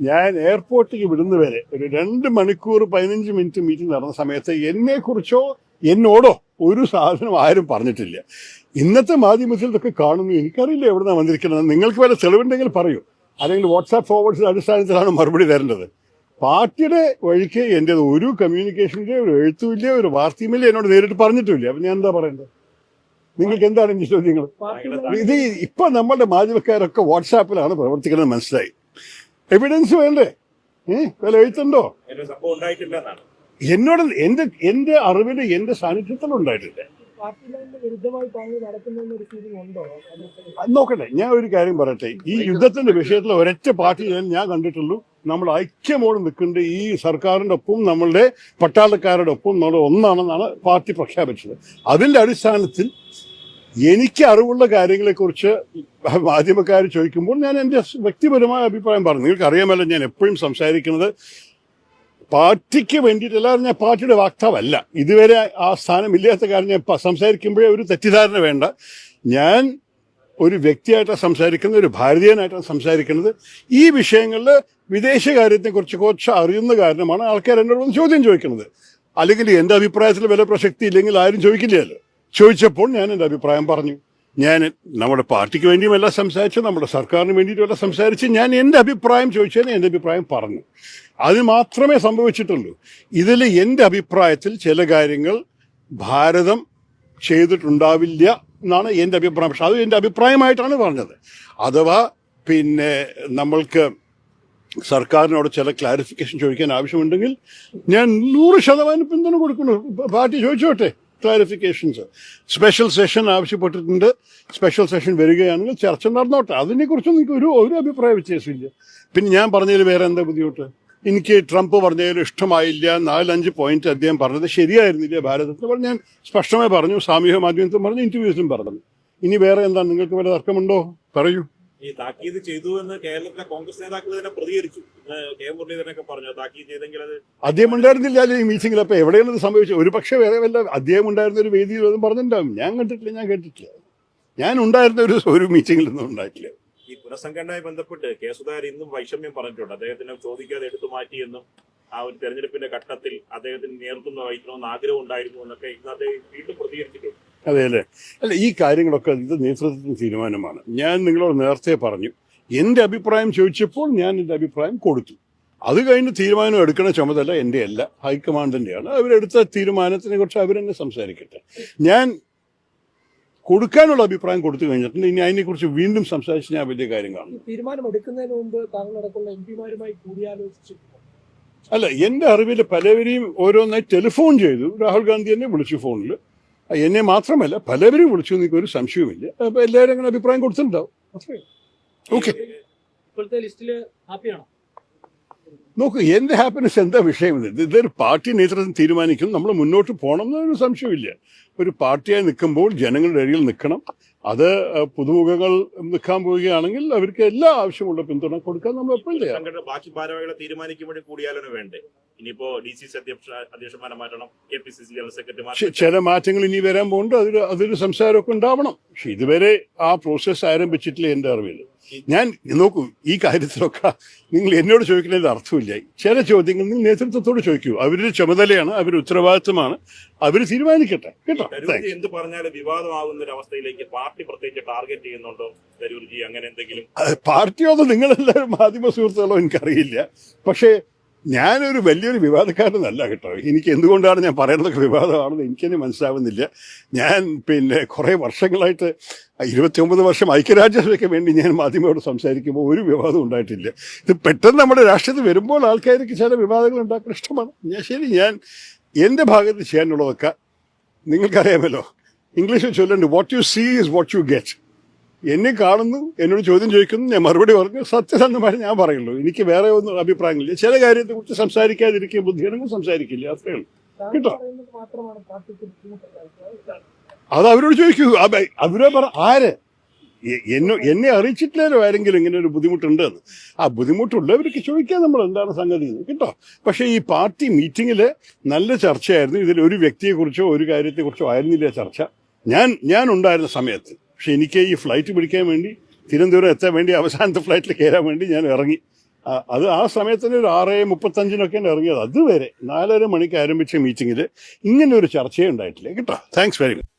ഞാൻ എയർപോർട്ടിലേക്ക് വിടുന്നവരെ ഒരു രണ്ട് മണിക്കൂർ പതിനഞ്ച് മിനിറ്റ് മീറ്റിംഗ് നടന്ന സമയത്ത് എന്നെക്കുറിച്ചോ എന്നോടോ ഒരു സാധനം ആരും പറഞ്ഞിട്ടില്ല. ഇന്നത്തെ മാധ്യമത്തിൽ ഇതൊക്കെ കാണുന്നു. എനിക്കറിയില്ല എവിടുന്നാണ് വന്നിരിക്കുന്നത്. നിങ്ങൾക്ക് വല്ല തെളിവുണ്ടെങ്കിൽ പറയൂ. അല്ലെങ്കിൽ വാട്സാപ്പ് ഫോർവേഡ്സിന്റെ അടിസ്ഥാനത്തിലാണ് മറുപടി തരേണ്ടത്. പാർട്ടിയുടെ വഴിക്ക് എന്റെ ഒരു കമ്മ്യൂണിക്കേഷനിലെ ഒരു എഴുത്തുമില്ല ഒരു വാർത്തയുമില്ല എന്നോട് നേരിട്ട് പറഞ്ഞിട്ടുമില്ല അപ്പം ഞാൻ എന്താ പറയേണ്ടത്? നിങ്ങൾക്ക് എന്താണ് ചോദ്യങ്ങൾ? ഇത് ഇപ്പം നമ്മളുടെ മാധ്യമക്കാരൊക്കെ വാട്സാപ്പിലാണ് പ്രവർത്തിക്കുന്നത്. മനസ്സിലായി? എവിഡൻസ് വേണ്ടേ? വില എഴുത്തുണ്ടോ? എന്നോട് എന്റെ എന്റെ അറിവിൽ എന്റെ സാന്നിധ്യത്തിൽ ഉണ്ടായിട്ടില്ല. നോക്കട്ടെ ഞാൻ ഒരു കാര്യം പറയട്ടെ. ഈ യുദ്ധത്തിന്റെ വിഷയത്തിൽ ഒരൊറ്റ പാർട്ടി ഞാൻ ഞാൻ കണ്ടിട്ടുള്ളൂ. നമ്മൾ ഐക്യമോട് നിൽക്കേണ്ട ഈ സർക്കാരിന്റെ ഒപ്പം നമ്മളുടെ പട്ടാളക്കാരുടെ ഒപ്പം നമ്മൾ ഒന്നാണെന്നാണ് പാർട്ടി പ്രഖ്യാപിച്ചത്. അതിന്റെ അടിസ്ഥാനത്തിൽ എനിക്ക് അറിവുള്ള കാര്യങ്ങളെക്കുറിച്ച് മാധ്യമക്കാർ ചോദിക്കുമ്പോൾ ഞാൻ എന്റെ വ്യക്തിപരമായ അഭിപ്രായം പറഞ്ഞു. നിങ്ങൾക്കറിയാമല്ലോ ഞാൻ എപ്പോഴും സംസാരിക്കുന്നത് പാർട്ടിക്ക് വേണ്ടിയിട്ടല്ല ഞാൻ പാർട്ടിയുടെ വാക്താവല്ല. ഇതുവരെ ആ സ്ഥാനമില്ലാത്ത കാര്യം ഞാൻ സംസാരിക്കുമ്പോഴേ ഒരു തെറ്റിദ്ധാരണ വേണ്ട. ഞാൻ ഒരു വ്യക്തിയായിട്ടാണ് സംസാരിക്കുന്നത് ഒരു ഭാരതീയനായിട്ടാണ് സംസാരിക്കുന്നത്. ഈ വിഷയങ്ങളിൽ വിദേശകാര്യത്തെക്കുറിച്ച് കുറച്ച് അറിയുന്ന കാരണമാണ് ആൾക്കാർ എന്നോട് ചോദ്യം ചോദിക്കുന്നത്. അല്ലെങ്കിൽ എന്റെ അഭിപ്രായത്തിൽ വില പ്രസക്തി ഇല്ലെങ്കിൽ ആരും ചോദിക്കില്ലല്ലോ. ചോദിച്ചപ്പോൾ ഞാൻ എന്റെ അഭിപ്രായം പറഞ്ഞു. ഞാൻ നമ്മുടെ പാർട്ടിക്ക് വേണ്ടിയുമല്ല സംസാരിച്ചു നമ്മുടെ സർക്കാരിന് വേണ്ടിയിട്ടുമല്ല സംസാരിച്ച് ഞാൻ എന്റെ അഭിപ്രായം ചോദിച്ചതിന് എന്റെ അഭിപ്രായം പറഞ്ഞു. അത് മാത്രമേ സംഭവിച്ചിട്ടുള്ളൂ. ഇതിൽ എന്റെ അഭിപ്രായത്തിൽ ചില കാര്യങ്ങൾ ഭാരതം ചെയ്തിട്ടുണ്ടാവില്ല എന്നാണ് എന്റെ അഭിപ്രായം. പക്ഷെ അത് എന്റെ അഭിപ്രായമായിട്ടാണ് പറഞ്ഞത്. അഥവാ പിന്നെ നമ്മൾക്ക് സർക്കാരിനോട് ചില ക്ലാരിഫിക്കേഷൻ ചോദിക്കാൻ ആവശ്യമുണ്ടെങ്കിൽ ഞാൻ നൂറ് ശതമാനം പിന്തുണ കൊടുക്കുന്നു. പാർട്ടി ചോദിച്ചോട്ടെ? ക്ലാരിഫിക്കേഷൻസ് സ്പെഷ്യൽ സെഷൻ ആവശ്യപ്പെട്ടിട്ടുണ്ട്. സ്പെഷ്യൽ സെഷൻ വരികയാണെങ്കിൽ ചർച്ച നടന്നോട്ടെ. അതിനെക്കുറിച്ചൊന്നും എനിക്ക് ഒരു ഒരു അഭിപ്രായ വ്യത്യാസമില്ല. പിന്നെ ഞാൻ പറഞ്ഞതിൽ വേറെ എന്താ ബുദ്ധിമുട്ട്? എനിക്ക് ട്രംപ് പറഞ്ഞതിൽ ഇഷ്ടമായില്ല. നാലഞ്ച് പോയിന്റ് അദ്ദേഹം പറഞ്ഞത് ശരിയായിരുന്നില്ല. ഭാരതത്തിൽ പറഞ്ഞ് ഞാൻ സ്പഷ്ടമായി പറഞ്ഞു. സാമൂഹ്യ മാധ്യമത്തിൽ പറഞ്ഞു ഇന്റർവ്യൂസിലും പറഞ്ഞു. ഇനി വേറെ എന്താ? നിങ്ങൾക്ക് വല്ല തർക്കമുണ്ടോ? പറയൂ. ഈ താക്കീത് ചെയ്തു എന്ന് കേരളത്തിലെ കോൺഗ്രസ് നേതാക്കൾ തന്നെ പ്രതികരിച്ചു. കെ മുരളീധരനൊക്കെ പറഞ്ഞു താക്കീത് ചെയ്തെങ്കിൽ അത് അദ്ദേഹം ഉണ്ടായിരുന്നില്ല ഈ മീറ്റിംഗിൽ അപ്പൊ എവിടെയാണ് ഇത് സംഭവിച്ചത്? ഒരു പക്ഷേ വേറെ വല്ല അദ്ദേഹം ഉണ്ടായിരുന്ന ഒരു വേദിയിൽ ഒന്നും പറഞ്ഞിട്ടുണ്ടാവും? ഞാൻ കണ്ടിട്ടില്ല ഞാൻ കേട്ടിട്ടില്ല. ഞാൻ ഉണ്ടായിരുന്ന ഒരു ഒരു മീറ്റിംഗിലൊന്നും ഉണ്ടായിട്ടില്ല. ഈ പുനഃസംഘടനയുമായി ബന്ധപ്പെട്ട് കെ സുധാകരൻ ഇന്നും വൈഷമ്യം പറഞ്ഞിട്ടുണ്ട്. അദ്ദേഹത്തിനെ ചോദിക്കാതെ എടുത്തു മാറ്റിയെന്നും ആ ഒരു തെരഞ്ഞെടുപ്പിന്റെ ഘട്ടത്തിൽ അദ്ദേഹത്തിന് നേതൃത്വം വഹിക്കണമെന്ന് ആഗ്രഹം ഉണ്ടായിരുന്നു എന്നൊക്കെ ഇന്ന് അദ്ദേഹം വീണ്ടും പ്രതികരിച്ചിട്ടുണ്ട്. അതെ അല്ലേ അല്ല ഈ കാര്യങ്ങളൊക്കെ ഇത് നേതൃത്വത്തിന് തീരുമാനമാണ്. ഞാൻ നിങ്ങളോട് നേരത്തെ പറഞ്ഞു എന്റെ അഭിപ്രായം ചോദിച്ചപ്പോൾ ഞാൻ എന്റെ അഭിപ്രായം കൊടുത്തു. അത് കഴിഞ്ഞ് തീരുമാനം എടുക്കുന്ന ചുമതല എന്റെ അല്ല ഹൈക്കമാൻഡിന്റെയാണ് അവരെടുത്ത തീരുമാനത്തിനെ കുറിച്ച് അവരെന്നെ സംസാരിക്കട്ടെ. ഞാൻ കൊടുക്കാനുള്ള അഭിപ്രായം കൊടുത്തു കഴിഞ്ഞിട്ടുണ്ട്. ഇനി അതിനെക്കുറിച്ച് വീണ്ടും സംസാരിച്ച് ഞാൻ വലിയ കാര്യം കാണും. തീരുമാനം എടുക്കുന്നതിന് മുമ്പ് താങ്കൾ അടക്കമുള്ള എം പിമാരുമായി കൂടിയാലോചിച്ചിട്ടുണ്ട്? അല്ല എന്റെ അറിവിൽ പലവരെയും ഓരോന്നായി ടെലിഫോൺ ചെയ്തു. രാഹുൽ ഗാന്ധി എന്നെ വിളിച്ചു ഫോണിൽ എന്നെ മാത്രമല്ല പലവരും വിളിച്ചു എനിക്കൊരു സംശയവുമില്ല. അപ്പോൾ എല്ലാവരും അങ്ങനെ അഭിപ്രായം കൊടുത്തിട്ടുണ്ടാവും. അത്രേ ഓക്കെ ഇപ്പോഴത്തെ ലിസ്റ്റിൽ ഹാപ്പിയാണോ? നോക്കൂ എന്ത് ഹാപ്പിനെസ് എന്താ വിഷയം? ഇത് ഇതൊരു പാർട്ടി നേതൃത്വം തീരുമാനിക്കും നമ്മൾ മുന്നോട്ട് പോകണം എന്നൊരു സംശയമില്ല ഒരു പാർട്ടിയായി നിൽക്കുമ്പോൾ ജനങ്ങളുടെ ഇടയിൽ നിൽക്കണം. അത് പുതുമുഖങ്ങൾ നിൽക്കാൻ പോവുകയാണെങ്കിൽ അവർക്ക് എല്ലാ ആവശ്യമുള്ള പിന്തുണ കൊടുക്കാൻ നമ്മൾ എപ്പോഴും ചെയ്യാം ബാക്കി ഭാരവാഹികളെ തീരുമാനിക്കുമ്പോഴും കൂടിയാലോചന വേണ്ടേ? ഇനിയിപ്പോ ഡി സി സി അധ്യക്ഷ അധ്യക്ഷന്മാരെ മാറ്റണം K P C C general secretary ചില മാറ്റങ്ങൾ ഇനി വരാൻ പോകുന്നുണ്ട് അതൊരു അതൊരു സംസാരമൊക്കെ ഉണ്ടാവണം. പക്ഷെ ഇതുവരെ ആ പ്രോസസ്സ് ആരംഭിച്ചിട്ടില്ല എന്റെ അറിവിൽ ഞാൻ നോക്കൂ ഈ കാര്യത്തിലൊക്കെ നിങ്ങൾ എന്നോട് ചോദിക്കുന്നതിൽ അർത്ഥമില്ല. ചില ചോദ്യങ്ങൾ നിങ്ങൾ നേതൃത്വത്തോട് ചോദിക്കൂ. അവരുടെ ചുമതലയാണ് അവരുടെ ഉത്തരവാദിത്വമാണ്. അവർ തീരുമാനിക്കട്ടെ. കേട്ടോ? എന്ത് പറഞ്ഞാലും വിവാദമാകുന്ന ഒരു അവസ്ഥയിലേക്ക് പാർട്ടി പ്രത്യേകിച്ച് ടാർഗറ്റ് ചെയ്യുന്നുണ്ടോ? തരൂർജി അങ്ങനെ എന്തെങ്കിലും? പാർട്ടിയോ അതോ നിങ്ങളെല്ലാവരും മാധ്യമ സുഹൃത്തുക്കളോ എനിക്കറിയില്ല. പക്ഷേ ഞാനൊരു വലിയൊരു വിവാദക്കാരനല്ല കേട്ടോ. എനിക്ക് എന്തുകൊണ്ടാണ് ഞാൻ പറയുന്നതൊക്കെ വിവാദമാണെന്ന് എനിക്കെന്നെ മനസ്സിലാവുന്നില്ല. ഞാൻ പിന്നെ കുറേ വർഷങ്ങളായിട്ട് ഇരുപത്തിയൊമ്പത് വർഷം ഐക്യരാജ്യസഭയ്ക്ക് വേണ്ടി ഞാൻ മാധ്യമയോട് സംസാരിക്കുമ്പോൾ ഒരു വിവാദം ഉണ്ടായിട്ടില്ല. ഇത് പെട്ടെന്ന് നമ്മുടെ രാഷ്ട്രീയത്തിൽ വരുമ്പോൾ ആൾക്കാർക്ക് ചില വിവാദങ്ങൾ ഉണ്ടാക്കാൻ ഇഷ്ടമാണ്. ഞാൻ ശരി ഞാൻ എന്റെ ഭാഗത്ത് ചെയ്യാനുള്ളതൊക്കെ നിങ്ങൾക്കറിയാമല്ലോ. ഇംഗ്ലീഷിൽ ചൊല്ലുന്നുണ്ട് what you see is what you get എന്നെ കാണുന്നു എന്നോട് ചോദ്യം ചോദിക്കുന്നു ഞാൻ മറുപടി പറഞ്ഞു. സത്യസന്ധമായി ഞാൻ പറയുള്ളൂ. എനിക്ക് വേറെ ഒന്നും അഭിപ്രായങ്ങളില്ല. ചില കാര്യത്തെക്കുറിച്ച് സംസാരിക്കാതിരിക്കുക ബുദ്ധിയാണെങ്കിൽ സംസാരിക്കില്ല. അത്രേ ഉള്ളൂ. കേട്ടോ. അത് അവരോട് ചോദിക്കൂ. അവരോ പറ ആര്? എന്നെ എന്നെ അറിയിച്ചിട്ടില്ലല്ലോ ആരെങ്കിലും ഇങ്ങനെ ഒരു ബുദ്ധിമുട്ടുണ്ട് എന്ന് ആ ബുദ്ധിമുട്ടുള്ളവർക്ക് ചോദിക്കാൻ നമ്മൾ എന്താണ് സംഗതി എന്ന്. കേട്ടോ? പക്ഷേ ഈ പാർട്ടി മീറ്റിങ്ങിൽ നല്ല ചർച്ചയായിരുന്നു. ഇതിൽ ഒരു വ്യക്തിയെക്കുറിച്ചോ ഒരു കാര്യത്തെക്കുറിച്ചോ ആയിരുന്നില്ല ചർച്ച. ഞാൻ ഞാൻ ഉണ്ടായിരുന്ന സമയത്ത്. പക്ഷെ എനിക്ക് ഈ ഫ്ലൈറ്റ് പിടിക്കാൻ വേണ്ടി തിരുവനന്തപുരം എത്താൻ വേണ്ടി അവസാനത്തെ ഫ്ലൈറ്റിൽ കയറാൻ വേണ്ടി ഞാൻ ഇറങ്ങി. അത് ആ സമയത്തിന് ഒരു ആറ് മുപ്പത്തഞ്ചിനൊക്കെയാണ് ഇറങ്ങിയത്. അതുവരെ നാലര മണിക്ക് ആരംഭിച്ച മീറ്റിങ്ങിൽ ഇങ്ങനെ ഒരു ചർച്ചയേ ഉണ്ടായിട്ടില്ല. കേട്ടോ? Thanks very much